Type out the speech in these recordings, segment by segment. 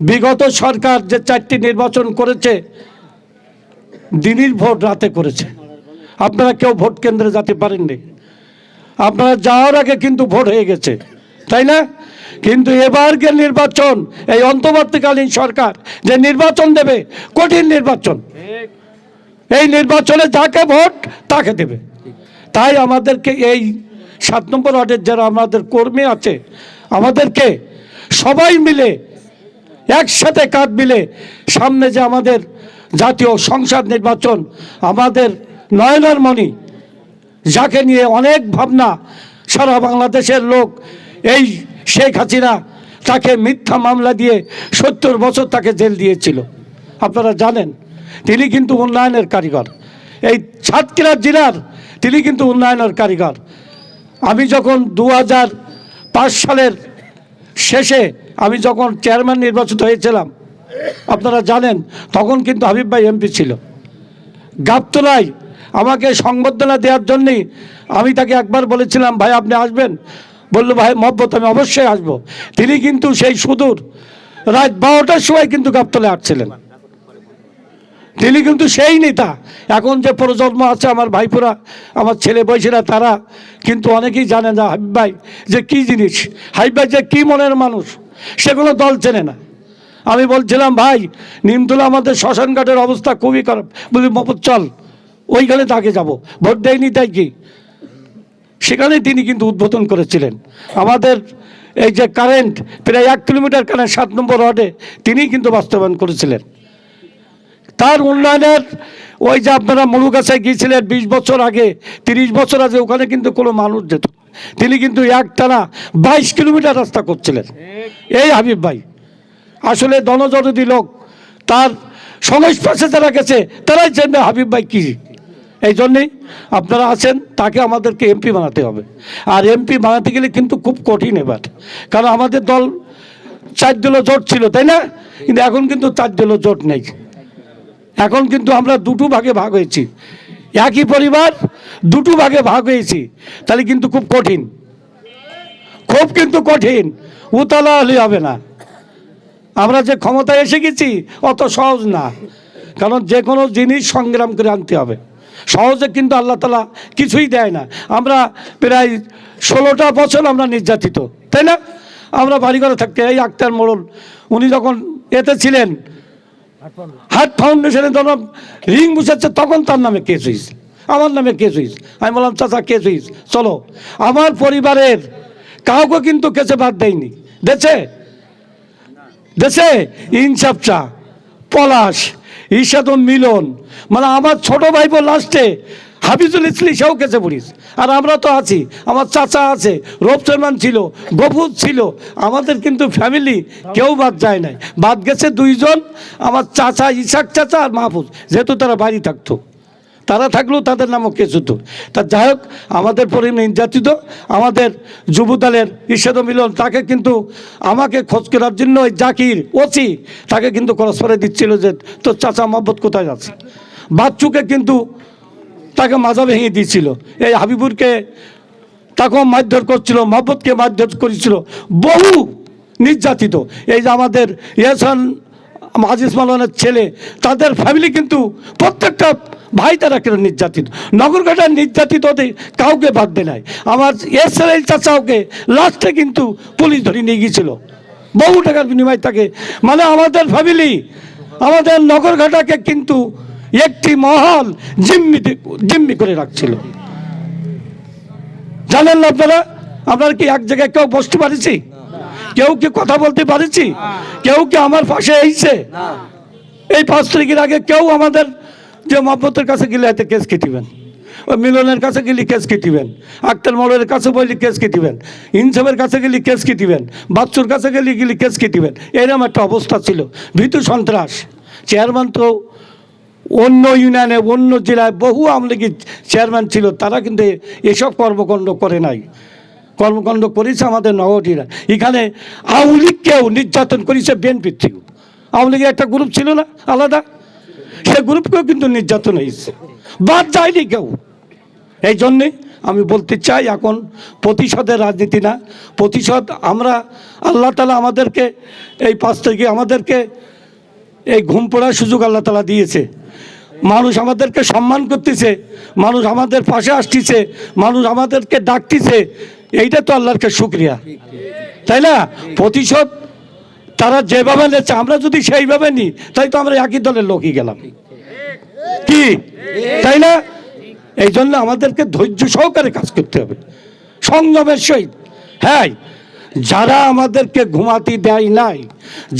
বিগত সরকার যে চারটি নির্বাচন করেছে দিনের ভোট রাতে করেছে। আপনারা কেউ ভোট কেন্দ্রে যেতে পারেননি। আপনারা যাওয়ার আগে কিন্তু ভোট হয়ে গেছে, তাই না? কিন্তু এবারকে নির্বাচন, এই অন্তর্বর্তীকালীন সরকার যে নির্বাচন দেবে, কঠিন নির্বাচন। এই নির্বাচনে যাকে ভোট, তাকে দেবে। তাই আমাদেরকে এই সাত নম্বর ওয়ার্ডের যারা আমাদের কর্মী আছে, আমাদেরকে সবাই মিলে একসাথে কাঁধ মিলে সামনে যে আমাদের জাতীয় সংসদ নির্বাচন, আমাদের নয়নার মণি যাকে নিয়ে অনেক ভাবনা, সারা বাংলাদেশের লোক, এই শেখ হাসিনা তাকে মিথ্যা মামলা দিয়ে সত্তর বছর তাকে জেল দিয়েছিল। আপনারা জানেন, তিনি কিন্তু উন্নয়নের কারিগর। এই সাতক্ষীরা জেলার, তিনি কিন্তু উন্নয়নের কারিগর। আমি যখন দু সালের শেষে আমি যখন চেয়ারম্যান নির্বাচিত হয়েছিলাম, আপনারা জানেন, তখন কিন্তু হাবিব ভাই এমপি ছিল। গাবতলায় আমাকে সংবর্ধনা দেওয়ার জন্যেই আমি তাকে একবার বলেছিলাম, ভাই, আপনি আসবেন? বলল, ভাই, মহব্বত, আমি অবশ্যই আসব। তিনি কিন্তু সেই সুদূর রাত বারোটার সময় কিন্তু গাবতলায় আসছিলেন। তিনি কিন্তু সেই নেতা। এখন যে প্রজন্ম আছে, আমার ভাইপুরা, আমার ছেলে বয়সীরা, তারা কিন্তু অনেকেই জানে না হাবিব ভাই যে কী জিনিস। হাবিব ভাই যে কী মনের মানুষ। সেগুলো দল চেনে না। আমি বলছিলাম, ভাই, নিমতলা আমাদের শ্মশান ঘাটের অবস্থা খুবই খারাপ। বলি চল, ওইখানে তাকে যাব। ভোট দেয়নি তাই কি? সেখানে তিনি কিন্তু উদ্বোধন করেছিলেন। আমাদের এই যে কারেন্ট, প্রায় এক কিলোমিটার কারেন্ট, সাত নম্বর ওয়ার্ডে তিনি কিন্তু বাস্তবায়ন করেছিলেন। তার উন্নয়নের ওই যে আপনারা মরুগাছায় গিয়েছিলেন, বিশ বছর আগে, তিরিশ বছর আগে, ওখানে কিন্তু কোনো মানুষ যেত। তিনি কিন্তু একটানা বাইশ কিলোমিটার রাস্তা করছিলেন। এই হাবিব ভাই, আসলে দনজরুরি লোক, তার সংস্পর্শে যারা গেছে, তারাই জানবে হাবিব ভাই কী। এই জন্যেই আপনারা আছেন, তাকে আমাদেরকে এমপি বানাতে হবে। আর এমপি বানাতে গেলে কিন্তু খুব কঠিন এবার, কারণ আমাদের দল চার দলীয় জোট ছিল, তাই না? কিন্তু এখন কিন্তু চার দলীয় জোট নেই। এখন কিন্তু আমরা দুটো ভাগে ভাগ হয়েছি। একই পরিবার, দুটো ভাগে ভাগ হয়েছি। তাহলে কিন্তু খুব কঠিন। খুব কিন্তু কঠিন। উতলা হলে হবে না। আমরা যে ক্ষমতায় এসে গেছি, অত সহজ না। কারণ যে কোনো জিনিস সংগ্রাম করে আনতে হবে। সহজে কিন্তু আল্লাহ তালা কিছুই দেয় না। আমরা প্রায় ষোলোটা বছর আমরা নির্যাতিত, তাই না? আমরা বাড়ি ঘরে থাকতে এই আক্তার মোড়ল, উনি যখন এতে ছিলেন হার্ট ফাউন্ডেশনে যখন রিং বুঝাচ্ছে, তখন তার নামে কেস হয়েছে আমার নামে কেস হয়েছে আমি বললাম, চাচা কেস হয়েছে চলো, আমার পরিবারের কাউকে কিন্তু কেসে বাদ দেয়নি। দেছে দেশে? ইনসাফচা পলাশ ঈশাদম মিলন। মানে আমার ছোট ভাইপো লাস্টে হাফিজুল ইসলি সেও কেছে পড়িস। আর আমরা তো আছি, আমার চাচা আছে রবচরমান ছিল, গফুর ছিল, আমাদের কিন্তু ফ্যামিলি কেউ বাদ যায় নাই। বাদ গেছে দুইজন, আমার চাচা, ইশাক চাচা আর মাহফুজ, যেহেতু তারা বাড়ি থাকতো। তারা থাকলেও তাদের নামও কেস হতো তা যাই হোক, আমাদের পরিবার নির্যাতিত আমাদের যুবদলের ঈর্ষাদ মিলন, তাকে কিন্তু আমাকে খোঁজ করার জন্য ওই জাকির ওসি তাকে কিন্তু খরচ করে দিচ্ছিল যে, তোর চাচা মহব্বত কোথায় যাচ্ছে বাচ্চুকে কিন্তু তাকে মাজা ভেঙে দিয়েছিল। এই হাবিবুরকে তাকেও মারধর করছিল, মহব্বতকে মারধর করেছিল। বহু নির্যাতিত এই যে আমাদের ইয়েসান আজিজ মালানের ছেলে, তাদের ফ্যামিলি কিন্তু প্রত্যেকটা ভাই তারা কেন নির্যাতিত? নগরঘাটার নির্যাতিত কাউকে বাদ দেয় নাই। আমার এসএল চাচাওকে লাস্টে কিন্তু পুলিশ ধরে নিয়ে গিয়েছিল। বহু টাকার বিনিময় তাকে। মানে আমাদের ফ্যামিলি আমাদের নগরঘাটাকে কিন্তু একটি মহল জিম্মি জিম্মি করে রাখছিল। জানেন না আপনারা? আপনারা কি এক জায়গায় কেউ বসতে পারেছি? কেউ কি কথা বলতে পারেছি? কেউ কি আমার পাশে এইছে এই পাঁচ তারিখের আগে কেউ আমাদের যে মহব্বতের কাছে গেলে এতে কেস কেটিবেন ওই মিলনের কাছে গেলে কেস কেটিবেন আক্তার মোড়ের কাছে বললে কেস কেটিবেন ইনসাফের কাছে গেলে কেস কেটিবেন বাচ্চুর কাছে গেলে গেলে কেস কেটিবেন এরকম একটা অবস্থা ছিল। ভীতু সন্ত্রাস, চেয়ারম্যান তো অন্য ইউনিয়নে, অন্য জেলায় বহু আওয়ামী লীগের চেয়ারম্যান ছিল, তারা কিন্তু এসব কর্মকাণ্ড করে নাই। কর্মকাণ্ড করেছে আমাদের নগরীরা। এখানে আওয়ামী লীগকেও নির্যাতন করেছে বিএনপির থেকে আওয়ামী লীগের একটা গ্রুপ ছিল না, আলাদা? সে গ্রুপকেও কিন্তু নির্যাতন হয়েছে। বাদ যায়নি কেউ। এই জন্যে আমি বলতে চাই এখন প্রতিশোধের রাজনীতি না। প্রতিশোধ আমরা, আল্লাহ তালা আমাদেরকে এই পাঁচ তারিখে আমাদেরকে এই ঘুম পড়ার সুযোগ আল্লাহ তালা দিয়েছে। মানুষ আমাদেরকে সম্মান করতেছে, মানুষ আমাদের পাশে আসতেছে, মানুষ আমাদেরকে ডাকতেছে। এইটা তো আল্লাহরকে শুক্রিয়া। তাই না? প্রতিশোধ তারা যেভাবে নিচ্ছে আমরা যদি সেইভাবে নিই তাই তো আমরা একই দলের লোকই গেলাম। কি? তাই না? এই জন্য আমাদেরকে ধৈর্য সহকারে কাজ করতে হবে। সংযমের সহিত। হ্যাঁ যারা আমাদেরকে ঘুমাতি দেয় নাই,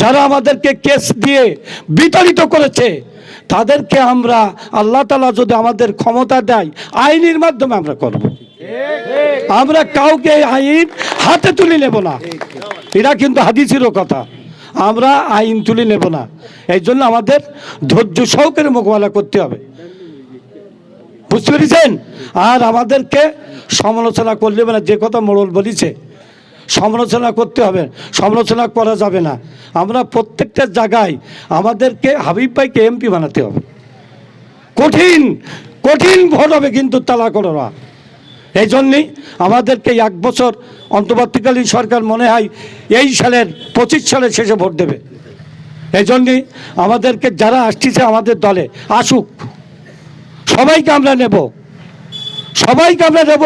যারা আমাদেরকে কেস দিয়ে বিতাড়িত করেছে, তাদেরকে আমরা আল্লাহ তালা যদি আমাদের ক্ষমতা দেয়, আইনের মাধ্যমে আমরা করব। আমরা কাউকে আইন হাতে তুলে নেব না। এটা কিন্তু হাদিসেরও কথা। আমরা আইন তুলে নেব না। এই জন্য আমাদের ধৈর্য সহকারে মোকাবেলা করতে হবে। বুঝতে পেরেছেন? আর আমাদেরকে সমালোচনা করলে মানে যে কথা মোড়ল বলিছে, সমালোচনা করতে হবে। সমালোচনা করা যাবে না। আমরা প্রত্যেকটা জায়গায় আমাদেরকে হাবিব ভাইকে এমপি বানাতে হবে। কঠিন কঠিন ভোট হবে কিন্তু তালা করো না। এই জন্যেই আমাদেরকে এক বছর অন্তর্বর্তীকালীন সরকার মনে হয় এই সালের পঁচিশ সালের শেষে ভোট দেবে। এই জন্যেই আমাদেরকে যারা আসতেছে আমাদের দলে, আসুক। সবাইকে আমরা নেব। সবাইকে আমরা নেব।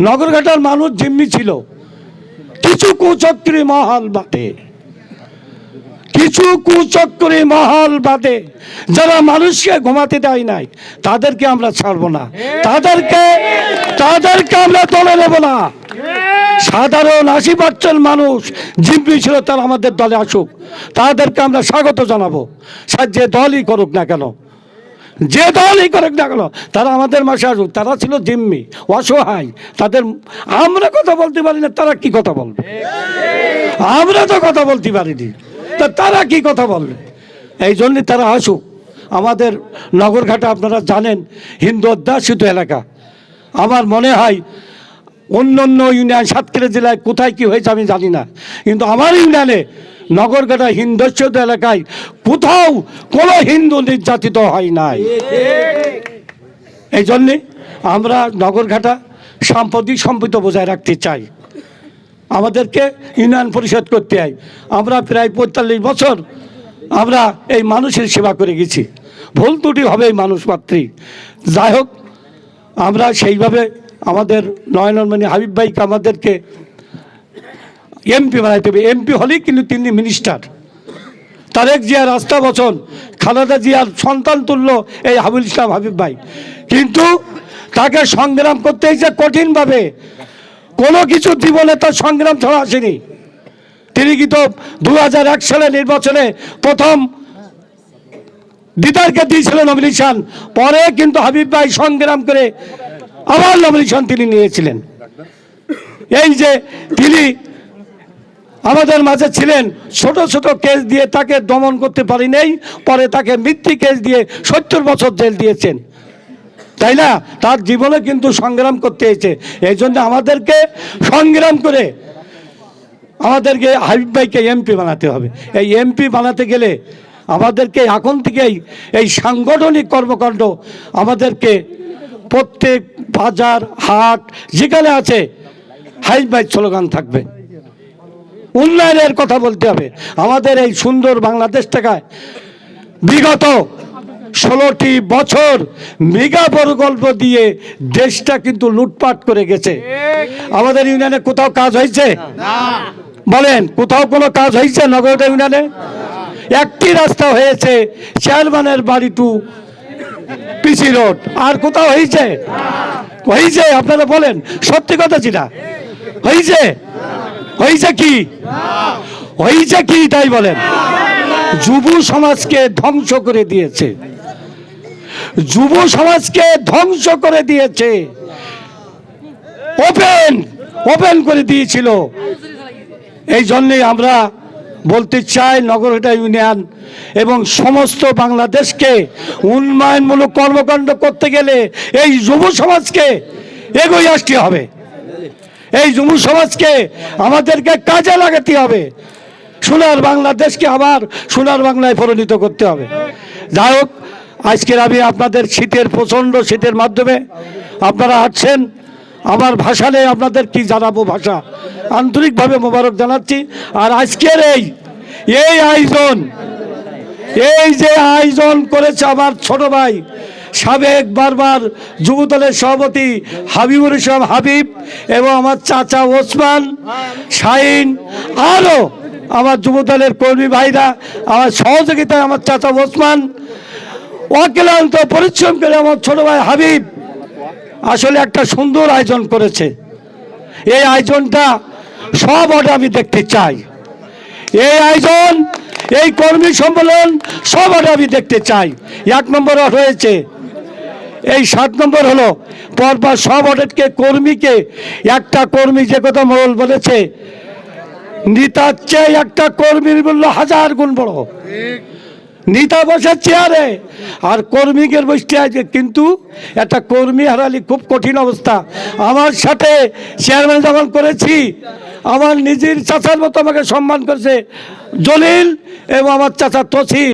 নগরঘাটার মানুষ জিম্মি ছিল। কিছু কুচক্রী মহল বাদে কিছু কুচক্রী মহল বাদে যারা মানুষকে ঘুমাতে দেয় নাই, তাদেরকে আমরা ছাড়বো না। তাদেরকে তাদেরকে আমরা দলে নেব না। সাধারণ আশি পার্সেন্ট মানুষ জিম্মি ছিল, তারা আমাদের দলে আসুক। তাদেরকে আমরা স্বাগত জানাব। স্যার যে দলই করুক না কেন, যে দলই করুক না কেন, তারা আমাদের মাসে আসুক। তারা ছিল জিম্মি, অসহায়। তাদের, আমরা কথা বলতে পারি না, তারা কি কথা বলবে? আমরা তো কথা বলতে পারিনি। তা তারা কি কথা বলবে? এই জন্যে তারা আসুক। আমাদের নগরঘাটা আপনারা জানেন, হিন্দু অধ্যাসিত এলাকা। আমার মনে হয় অন্য অন্য ইউনিয়ন, সাতক্ষীরা জেলায় কোথায় কি হয়েছে আমি জানি না। কিন্তু আমার ইউনিয়নে নগরঘাটা হিন্দস্যত এলাকায় কোথাও কোনো হিন্দু নির্যাতিত হয় নাই। এই জন্যে আমরা নগরঘাটা সাম্প্রতিক সম্পদ বজায় রাখতে চাই। আমাদেরকে ইউনিয়ন পরিষদ করতে হয়। আমরা প্রায় পঁয়তাল্লিশ বছর আমরা এই মানুষের সেবা করে গেছি। ভুল ত্রুটি হবে এই মানুষ মাত্রই। যাই হোক, আমরা সেইভাবে আমাদের নয়নমণি হাবিব ভাইকে আমাদেরকে এমপি বানাইতে হবে। এমপি হলেই কিন্তু তিনি মিনিস্টার তারেক জিয়ার রাস্তা বচন, খালেদা জিয়ার সন্তান তুল্য এই হাবুল ইসলাম হাবিব ভাই। কিন্তু তাকে সংগ্রাম করতে হয়েছে কঠিনভাবে কোনো কিছু জীবনে তার সংগ্রাম ছাড়া আসেনি। তিনি কিন্তু দু হাজার এক সালে নির্বাচনে প্রথম দিদারকে দিয়েছিল নমিনেশন পরে কিন্তু হাবিব ভাই সংগ্রাম করে আবার নমিনেশন তিনি নিয়েছিলেন। এই যে তিনি আমাদের মাঝে ছিলেন, ছোট ছোট কেস দিয়ে তাকে দমন করতে পারি নাই পরে তাকে মৃত্যু কেস দিয়ে সত্তর বছর জেল দিয়েছেন। তাই না? তার জীবনে কিন্তু সংগ্রাম করতে হয়েছে এই জন্য আমাদেরকে সংগ্রাম করে আমাদেরকে হাবিব ভাইকে এমপি বানাতে হবে। এই এমপি বানাতে গেলে আমাদেরকে এখন থেকেই এই সাংগঠনিক কর্মকাণ্ড আমাদেরকে প্রত্যেক বাজার, হাট, যেখানে আছে হাইব ভাই স্লোগান থাকবে। উন্নয়নের কথা বলতে হবে। আমাদের এই সুন্দর বাংলাদেশ টাকায় বিগত ষোলোটি বছর মেগা প্রকল্প দিয়ে দেশটা কিন্তু লুটপাট করে গেছে। আমাদের ইউনিয়নে কোথাও কাজ হয়েছে? বলেন কোথাও কোনো কাজ হয়েছে নগরটা ইউনিয়নে? একটি রাস্তা হয়েছে চেয়ারম্যানের বাড়ি টু পিসি রোড। আর কোথাও হয়েছে? হয়েছে আপনারা বলেন সত্যি কথা যেটা? হয়েছে? হয়েছে কি? হয়েছে কি তাই বলেন। যুব সমাজকে ধ্বংস করে দিয়েছে। যুব সমাজকে ধ্বংস করে দিয়েছে। ওপেন ওপেন করে দিয়েছিল। এই জন্যে আমরা বলতে চাই নগরহাটা ইউনিয়ন এবং সমস্ত বাংলাদেশকে উন্নয়নমূলক কর্মকাণ্ড করতে গেলে এই যুব সমাজকে এগোই আসতে হবে। এই যুব সমাজকে আমাদেরকে কাজে লাগাতে হবে। সোনার বাংলাদেশকে আবার সোনার বাংলায় পরিণত করতে হবে। যাই হোক আজকের আমি আপনাদের শীতের প্রচণ্ড শীতের মাধ্যমে আপনারা আসছেন। আমার ভাষা নেই আপনাদের কি জানাব ভাষা? আন্তরিকভাবে মোবারক জানাচ্ছি। আর আজকের এই এই আয়োজন, এই যে আয়োজন করেছে আমার ছোট ভাই সাবেক বারবার যুবদলের সভাপতি হাবিবুর ইসলাম হাবিব এবং আমার চাচা ওসমান শাহিন আরও আমার যুবদলের কর্মী ভাইরা, আমার সহযোগিতায় আমার চাচা ওসমান অক্লান্ত পরিশ্রম করে আমার ছোট ভাই হাবিব আসলে একটা সুন্দর আয়োজন করেছে। এই আয়োজনটা সব অর্ডে আমি দেখতে চাই। এই আয়োজন, এই কর্মী সম্মেলন সব অর্ডে আমি দেখতে চাই। এক নম্বর অর্ডার হয়েছে। এই সাত নম্বর হলো, পরপর সব অর্ডারকে কর্মীকে, একটা কর্মী যে কথা মোড়ল বলেছে, নেতার চেয়ে একটা কর্মীর মূল্য হাজার গুণ বড়। নেতা বসার চেয়ারে। আর কর্মীদের বসতে আছে, কিন্তু একটা কর্মী হারালি খুব কঠিন অবস্থা। আমার সাথে চেয়ারম্যান যখন করেছি, আমার নিজের চাচার মতো আমাকে সম্মান করেছে, জলিল এবং আমার চাচা তসি